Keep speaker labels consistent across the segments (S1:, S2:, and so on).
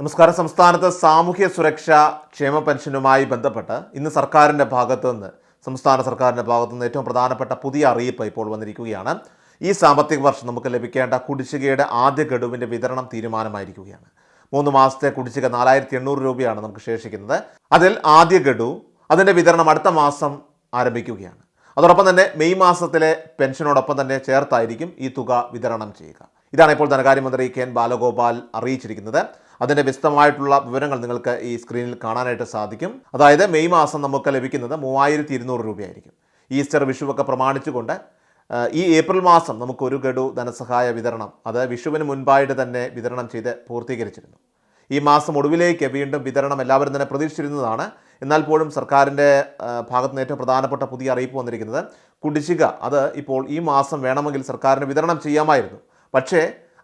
S1: നമസ്കാരം. സംസ്ഥാനത്ത് സാമൂഹ്യ സുരക്ഷാ ക്ഷേമ പെൻഷനുമായി ബന്ധപ്പെട്ട് ഇന്ന് സർക്കാരിന്റെ ഭാഗത്തുനിന്ന് സംസ്ഥാന സർക്കാരിന്റെ ഭാഗത്തു നിന്ന് ഏറ്റവും പ്രധാനപ്പെട്ട പുതിയ അറിയിപ്പ് ഇപ്പോൾ വന്നിരിക്കുകയാണ്. ഈ സാമ്പത്തിക വർഷം നമുക്ക് ലഭിക്കേണ്ട കുടിശ്ശികയുടെ ആദ്യ ഗഡുവിന്റെ വിതരണം തീരുമാനമായിരിക്കുകയാണ്. മൂന്ന് മാസത്തെ കുടിശ്ശിക നാലായിരത്തി എണ്ണൂറ് രൂപയാണ് നമുക്ക് ശേഷിക്കുന്നത്. അതിൽ ആദ്യ ഗഡു അതിന്റെ വിതരണം അടുത്ത മാസം ആരംഭിക്കുകയാണ്. അതോടൊപ്പം തന്നെ മെയ് മാസത്തിലെ പെൻഷനോടൊപ്പം തന്നെ ചേർത്തായിരിക്കും ഈ തുക വിതരണം ചെയ്യുക. ഇതാണ് ഇപ്പോൾ ധനകാര്യമന്ത്രി കെ എൻ ബാലഗോപാൽ അറിയിച്ചിരിക്കുന്നത്. അതിന്റെ വിശദമായിട്ടുള്ള വിവരങ്ങൾ നിങ്ങൾക്ക് ഈ സ്ക്രീനിൽ കാണാനായിട്ട് സാധിക്കും. അതായത് മെയ് മാസം നമുക്ക് ലഭിക്കുന്നത് മൂവായിരത്തി ഇരുന്നൂറ് രൂപയായിരിക്കും. ഈസ്റ്റർ വിഷുവൊക്കെ പ്രമാണിച്ചുകൊണ്ട് ഈ ഏപ്രിൽ മാസം നമുക്ക് ഒരു ഗഡു ധനസഹായ വിതരണം അത് വിഷുവിന് മുൻപായിട്ട് തന്നെ വിതരണം ചെയ്ത് പൂർത്തീകരിച്ചിരുന്നു. ഈ മാസം ഒടുവിലേക്ക് വീണ്ടും വിതരണം എല്ലാവരും തന്നെ പ്രതീക്ഷിച്ചിരുന്നതാണ്. എന്നാൽ പോലും സർക്കാരിന്റെ ഭാഗത്ത് നിന്ന് ഏറ്റവും പ്രധാനപ്പെട്ട പുതിയ അറിയിപ്പ് വന്നിരിക്കുന്നത് കുടിശ്ശിക അത് ഇപ്പോൾ ഈ മാസം വേണമെങ്കിൽ സർക്കാരിന് വിതരണം ചെയ്യാമായിരുന്നു. പക്ഷേ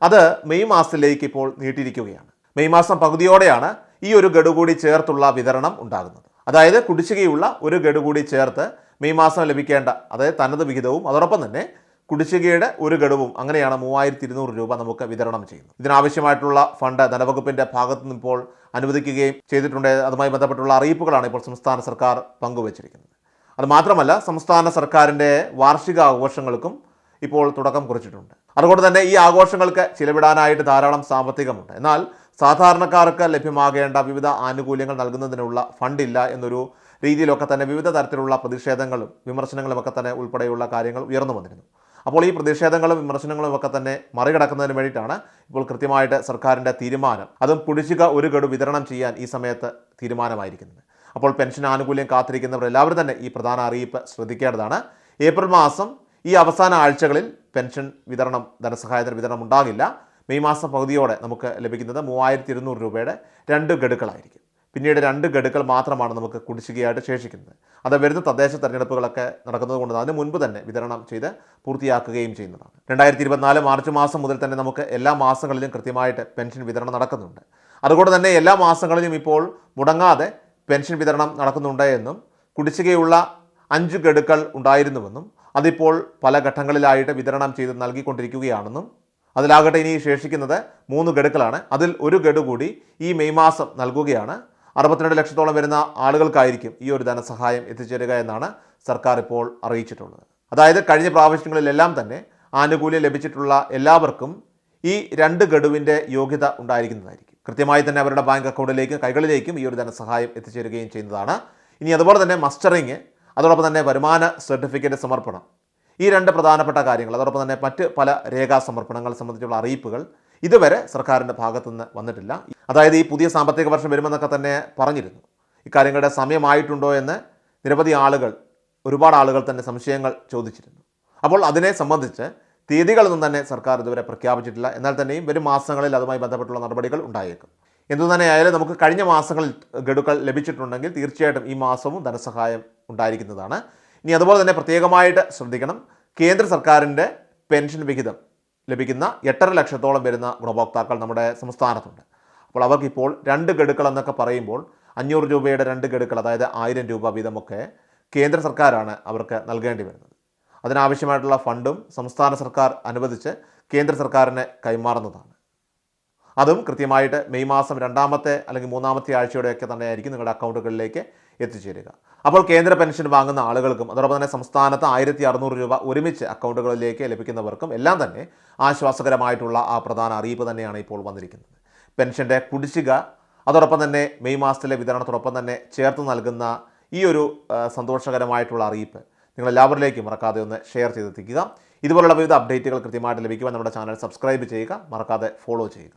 S1: അത് മെയ് മാസത്തിലേക്ക് ഇപ്പോൾ നീട്ടിയിരിക്കുകയാണ്. മെയ് മാസം പകുതിയോടെയാണ് ഈ ഒരു ഗഡു കൂടി ചേർത്തുള്ള വിതരണം ഉണ്ടാകുന്നത്. അതായത് കുടിശ്ശികയുള്ള ഒരു ഗഡു കൂടി ചേർത്ത് മെയ് മാസം ലഭിക്കേണ്ട അതായത് തനത് വിഹിതവും അതോടൊപ്പം തന്നെ കുടിശ്ശികയുടെ ഒരു ഗഡുവും അങ്ങനെയാണ് മൂവായിരത്തി ഇരുന്നൂറ് രൂപ നമുക്ക് വിതരണം ചെയ്യുന്നത്. ഇതിനാവശ്യമായിട്ടുള്ള ഫണ്ട് ധനവകുപ്പിന്റെ ഭാഗത്തു നിന്ന് ഇപ്പോൾ അനുവദിക്കുകയും ചെയ്തിട്ടുണ്ട്. അതുമായി ബന്ധപ്പെട്ടുള്ള അറിയിപ്പുകളാണ് ഇപ്പോൾ സംസ്ഥാന സർക്കാർ പങ്കുവച്ചിരിക്കുന്നത്. അത് മാത്രമല്ല സംസ്ഥാന സർക്കാരിന്റെ വാർഷിക ആഘോഷങ്ങൾക്കും ഇപ്പോൾ തുടക്കം കുറിച്ചിട്ടുണ്ട്. അതുകൊണ്ട് തന്നെ ഈ ആഘോഷങ്ങൾക്ക് ചിലവിടാനായിട്ട് ധാരാളം സാമ്പത്തികമുണ്ട്. എന്നാൽ സാധാരണക്കാർക്ക് ലഭ്യമാകേണ്ട വിവിധ ആനുകൂല്യങ്ങൾ നൽകുന്നതിനുള്ള ഫണ്ടില്ല എന്നൊരു രീതിയിലൊക്കെ തന്നെ വിവിധ തരത്തിലുള്ള പ്രതിഷേധങ്ങളും വിമർശനങ്ങളും ഒക്കെ തന്നെ ഉൾപ്പെടെയുള്ള കാര്യങ്ങൾ ഉയർന്നു വന്നിരുന്നു. അപ്പോൾ ഈ പ്രതിഷേധങ്ങളും വിമർശനങ്ങളും ഒക്കെ തന്നെ മറികടക്കുന്നതിന് വേണ്ടിയിട്ടാണ് ഇപ്പോൾ കൃത്യമായിട്ട് സർക്കാരിന്റെ തീരുമാനം. അതും കുടിശ്ശിക ഒരു ഗഡു വിതരണം ചെയ്യാൻ ഈ സമയത്ത് തീരുമാനമായിരിക്കുന്നത്. അപ്പോൾ പെൻഷൻ ആനുകൂല്യം കാത്തിരിക്കുന്നവർ എല്ലാവരും തന്നെ ഈ പ്രധാന അറിയിപ്പ് ശ്രദ്ധിക്കേണ്ടതാണ്. ഏപ്രിൽ മാസം ഈ അവസാന ആഴ്ചകളിൽ പെൻഷൻ വിതരണം ധനസഹായത്തിന് വിതരണം ഉണ്ടാകില്ല. മെയ് മാസം പകുതിയോടെ നമുക്ക് ലഭിക്കുന്നത് മൂവായിരത്തി ഇരുന്നൂറ് രൂപയുടെ രണ്ട് ഗഡുക്കളായിരിക്കും. പിന്നീട് രണ്ട് ഗഡുക്കൾ മാത്രമാണ് നമുക്ക് കുടിശ്ശികയായിട്ട് ശേഷിക്കുന്നത്. അത് വരുന്ന തദ്ദേശ തെരഞ്ഞെടുപ്പുകളൊക്കെ നടക്കുന്നത് കൊണ്ട് അതിന് മുൻപ് തന്നെ വിതരണം ചെയ്ത് പൂർത്തിയാക്കുകയും ചെയ്യുന്നതാണ്. രണ്ടായിരത്തി ഇരുപത്തിനാല് മാർച്ച് മാസം മുതൽ തന്നെ നമുക്ക് എല്ലാ മാസങ്ങളിലും കൃത്യമായിട്ട് പെൻഷൻ വിതരണം നടക്കുന്നുണ്ട്. അതുകൊണ്ട് തന്നെ എല്ലാ മാസങ്ങളിലും ഇപ്പോൾ മുടങ്ങാതെ പെൻഷൻ വിതരണം നടക്കുന്നുണ്ട് എന്നും കുടിശ്ശികയുള്ള അഞ്ച് ഗഡുക്കൾ ഉണ്ടായിരുന്നുവെന്നും അതിപ്പോൾ പല ഘട്ടങ്ങളിലായിട്ട് വിതരണം ചെയ്ത് നൽകിക്കൊണ്ടിരിക്കുകയാണെന്നും അതിലാകട്ടെ ഇനി ശേഷിക്കുന്നത് മൂന്ന് ഗഡുക്കളാണ്. അതിൽ ഒരു ഗഡു കൂടി ഈ മെയ് മാസം നൽകുകയാണ്. അറുപത്തിരണ്ട് ലക്ഷത്തോളം വരുന്ന ആളുകൾക്കായിരിക്കും ഈ ഒരു ധനസഹായം എത്തിച്ചേരുക എന്നാണ് സർക്കാർ ഇപ്പോൾ അറിയിച്ചിട്ടുള്ളത്. അതായത് കഴിഞ്ഞ പ്രാവശ്യങ്ങളിലെല്ലാം തന്നെ ആനുകൂല്യം ലഭിച്ചിട്ടുള്ള എല്ലാവർക്കും ഈ രണ്ട് ഗഡുവിന്റെ യോഗ്യത ഉണ്ടായിരിക്കുന്നതായിരിക്കും. കൃത്യമായി തന്നെ അവരുടെ ബാങ്ക് അക്കൗണ്ടിലേക്കും കൈകളിലേക്കും ഈ ഒരു ധനസഹായം എത്തിച്ചേരുകയും ചെയ്യുന്നതാണ്. ഇനി അതുപോലെ തന്നെ മസ്റ്ററിങ് അതോടൊപ്പം തന്നെ വരുമാന സർട്ടിഫിക്കറ്റ് സമർപ്പണം. ഈ രണ്ട് പ്രധാനപ്പെട്ട കാര്യങ്ങൾ അതോടൊപ്പം തന്നെ മറ്റ് പല രേഖാ സമർപ്പണങ്ങൾ സംബന്ധിച്ചുള്ള അറിയിപ്പുകൾ ഇതുവരെ സർക്കാരിന്റെ ഭാഗത്തുനിന്ന് വന്നിട്ടില്ല. അതായത് ഈ പുതിയ സാമ്പത്തിക വർഷം വരുമെന്നൊക്കെ തന്നെ പറഞ്ഞിരുന്നു. ഇക്കാര്യങ്ങളുടെ സമയമായിട്ടുണ്ടോ എന്ന് നിരവധി ആളുകൾ ഒരുപാട് ആളുകൾ തന്നെ സംശയങ്ങൾ ചോദിച്ചിരുന്നു. അപ്പോൾ അതിനെ സംബന്ധിച്ച് തീയതികളൊന്നും തന്നെ സർക്കാർ ഇതുവരെ പ്രഖ്യാപിച്ചിട്ടില്ല. എന്നാൽ തന്നെയും വരും മാസങ്ങളിൽ അതുമായി ബന്ധപ്പെട്ടുള്ള നടപടികൾ ഉണ്ടായേക്കും. എന്തു തന്നെയായാലും നമുക്ക് കഴിഞ്ഞ മാസങ്ങളിൽ ഗഡുക്കൾ ലഭിച്ചിട്ടുണ്ടെങ്കിൽ തീർച്ചയായിട്ടും ഈ മാസവും ധനസഹായം ഉണ്ടായിരിക്കുന്നതാണ്. ഇനി അതുപോലെ തന്നെ പ്രത്യേകമായിട്ട് ശ്രദ്ധിക്കണം. കേന്ദ്ര സർക്കാരിന്റെ പെൻഷൻ വിഹിതം ലഭിക്കുന്ന എട്ടര ലക്ഷത്തോളം വരുന്ന ഗുണഭോക്താക്കൾ നമ്മുടെ സംസ്ഥാനത്തുണ്ട്. അപ്പോൾ അവർക്കിപ്പോൾ രണ്ട് ഗഡുക്കൾ എന്നൊക്കെ പറയുമ്പോൾ അഞ്ഞൂറ് രൂപയുടെ രണ്ട് ഗഡുക്കൾ അതായത് ആയിരം രൂപ വീതമൊക്കെ കേന്ദ്ര സർക്കാരാണ് അവർക്ക് നൽകേണ്ടി വരുന്നത്. അതിനാവശ്യമായിട്ടുള്ള ഫണ്ടും സംസ്ഥാന സർക്കാർ അനുവദിച്ച് കേന്ദ്ര സർക്കാരിന് കൈമാറുന്നതാണ്. അതും കൃത്യമായിട്ട് മെയ് മാസം രണ്ടാമത്തെ അല്ലെങ്കിൽ മൂന്നാമത്തെ ആഴ്ചയോടെയൊക്കെ തന്നെ ആയിരിക്കും നിങ്ങളുടെ അക്കൗണ്ടുകളിലേക്ക് എത്തിച്ചേരുക. അപ്പോൾ കേന്ദ്ര പെൻഷൻ വാങ്ങുന്ന ആളുകൾക്കും അതോടൊപ്പം തന്നെ സംസ്ഥാനത്ത് ആയിരത്തി അറുന്നൂറ് രൂപ ഒരുമിച്ച് അക്കൗണ്ടുകളിലേക്ക് ലഭിക്കുന്നവർക്കും എല്ലാം തന്നെ ആശ്വാസകരമായിട്ടുള്ള ആ പ്രധാന അറിയിപ്പ് തന്നെയാണ് ഇപ്പോൾ വന്നിരിക്കുന്നത്. പെൻഷന്റെ കുടിശ്ശിക അതോടൊപ്പം തന്നെ മെയ് മാസത്തിലെ വിതരണത്തോടൊപ്പം തന്നെ ചേർത്ത് നൽകുന്ന ഈ ഒരു സന്തോഷകരമായിട്ടുള്ള അറിയിപ്പ് നിങ്ങൾ എല്ലാവരിലേക്കും മറക്കാതെ ഒന്ന് ഷെയർ ചെയ്തെത്തിക്കുക. ഇതുപോലുള്ള വിവിധ അപ്ഡേറ്റുകൾ കൃത്യമായിട്ട് ലഭിക്കുവാൻ നമ്മുടെ ചാനൽ സബ്സ്ക്രൈബ് ചെയ്യുക. മറക്കാതെ ഫോളോ ചെയ്യുക.